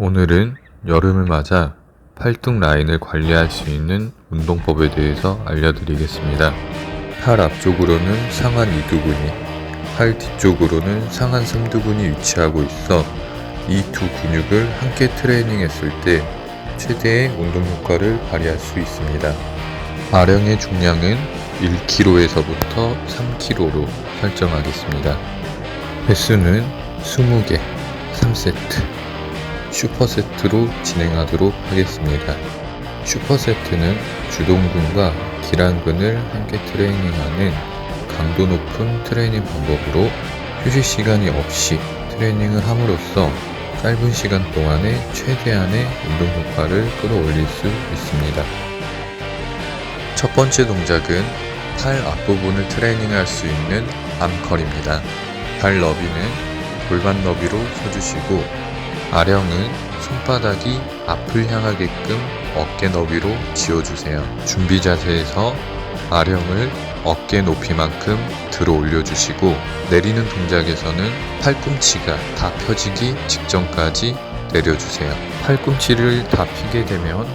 오늘은 여름을 맞아 팔뚝 라인을 관리할 수 있는 운동법에 대해서 알려드리겠습니다. 팔 앞쪽으로는 상한 이두근이, 팔 뒤쪽으로는 상한 삼두근이 위치하고 있어 이 두 근육을 함께 트레이닝했을 때 최대의 운동 효과를 발휘할 수 있습니다. 아령의 중량은 1kg에서부터 3kg로 설정하겠습니다. 횟수는 20개, 3세트, 슈퍼세트로 진행하도록 하겠습니다. 슈퍼세트는 주동근과 기란근을 함께 트레이닝하는 강도 높은 트레이닝 방법으로 휴식 시간이 없이 트레이닝을 함으로써 짧은 시간 동안에 최대한의 운동 효과를 끌어올릴 수 있습니다. 첫 번째 동작은 팔 앞부분을 트레이닝할 수 있는 암컬입니다. 발 너비는 골반 너비로 서주시고 아령은 손바닥이 앞을 향하게끔 어깨 너비로 지어주세요. 준비 자세에서 아령을 어깨 높이만큼 들어 올려주시고 내리는 동작에서는 팔꿈치가 다 펴지기 직전까지 내려주세요. 팔꿈치를 다 피게 되면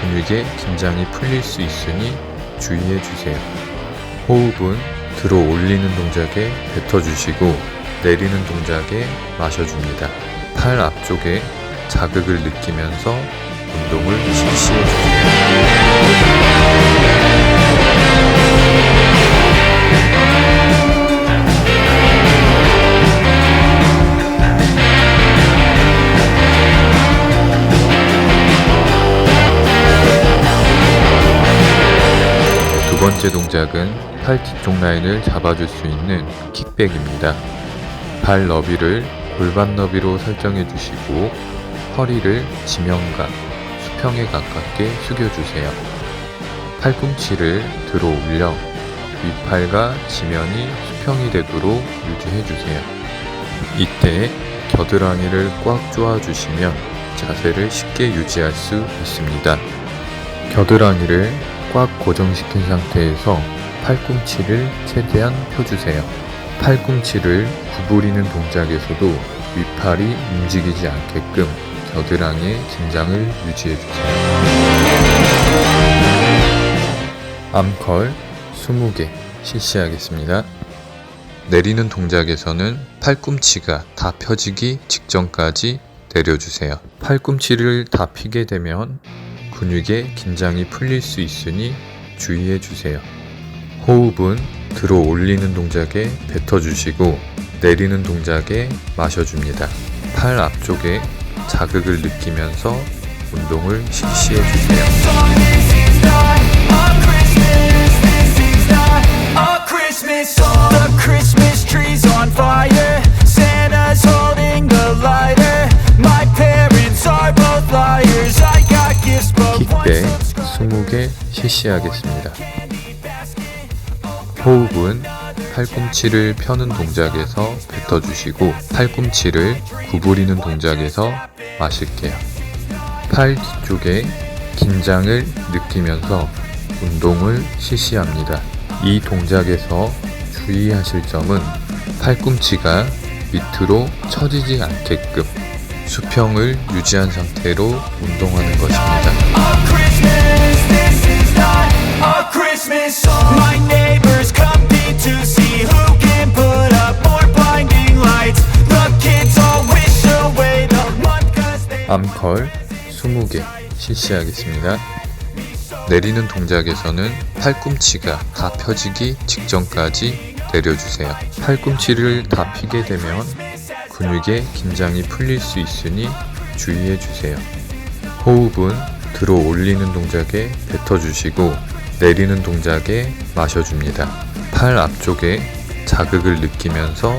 근육의 긴장이 풀릴 수 있으니 주의해 주세요. 호흡은 들어 올리는 동작에 뱉어주시고 내리는 동작에 마셔줍니다. 팔 앞쪽에 자극을 느끼면서 운동을 실시해 주세요. 두 번째 동작은 팔 뒤쪽 라인을 잡아줄 수 있는 킥백입니다. 발 너비를 골반 너비로 설정해 주시고 허리를 지면과 수평에 가깝게 숙여주세요. 팔꿈치를 들어 올려 윗팔과 지면이 수평이 되도록 유지해 주세요. 이때 겨드랑이를 꽉 조아주시면 자세를 쉽게 유지할 수 있습니다. 겨드랑이를 꽉 고정시킨 상태에서 팔꿈치를 최대한 펴주세요. 팔꿈치를 구부리는 동작에서도 윗팔이 움직이지 않게끔 겨드랑이의 긴장을 유지해주세요. 암컬 20개 실시하겠습니다. 내리는 동작에서는 팔꿈치가 다 펴지기 직전까지 내려주세요. 팔꿈치를 다 피게 되면 근육의 긴장이 풀릴 수 있으니 주의해 주세요. 호흡은 들어 올리는 동작에 뱉어주시고 내리는 동작에 마셔줍니다. 팔 앞쪽에 자극을 느끼면서 운동을 실시해 주세요. Subscribe. 20개 실시하겠습니다. 호흡은 팔꿈치를 펴는 동작에서 뱉어주시고 팔꿈치를 구부리는 동작에서 마실게요. 팔 뒤쪽에 긴장을 느끼면서 운동을 실시합니다. 이 동작에서 주의하실 점은 팔꿈치가 밑으로 처지지 않게끔 수평을 유지한 상태로 운동하는 것입니다. 암컬 20개 실시하겠습니다. 내리는 동작에서는 팔꿈치가 다 펴지기 직전까지 내려주세요. 팔꿈치를 다 피게 되면 근육의 긴장이 풀릴 수 있으니 주의해 주세요. 호흡은 들어 올리는 동작에 뱉어주시고 내리는 동작에 마셔줍니다. 팔 앞쪽에 자극을 느끼면서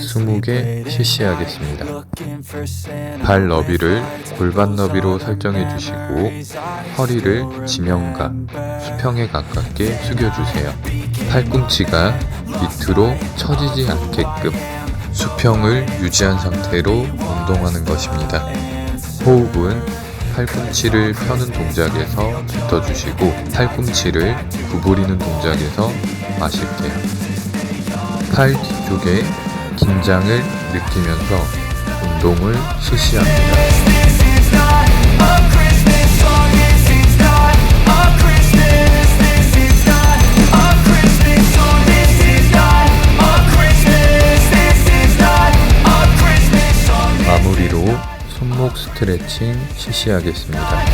20개 실시하겠습니다. 발 너비를 골반 너비로 설정해 주시고 허리를 지면과 수평에 가깝게 숙여주세요. 팔꿈치가 밑으로 처지지 않게끔 수평을 유지한 상태로 운동하는 것입니다. 호흡은 팔꿈치를 펴는 동작에서 뱉어주시고 팔꿈치를 구부리는 동작에서 마실게요. 팔 뒤쪽에 긴장을 느끼면서 운동을 실시합니다. 마무리로 손목 스트레칭 실시하겠습니다.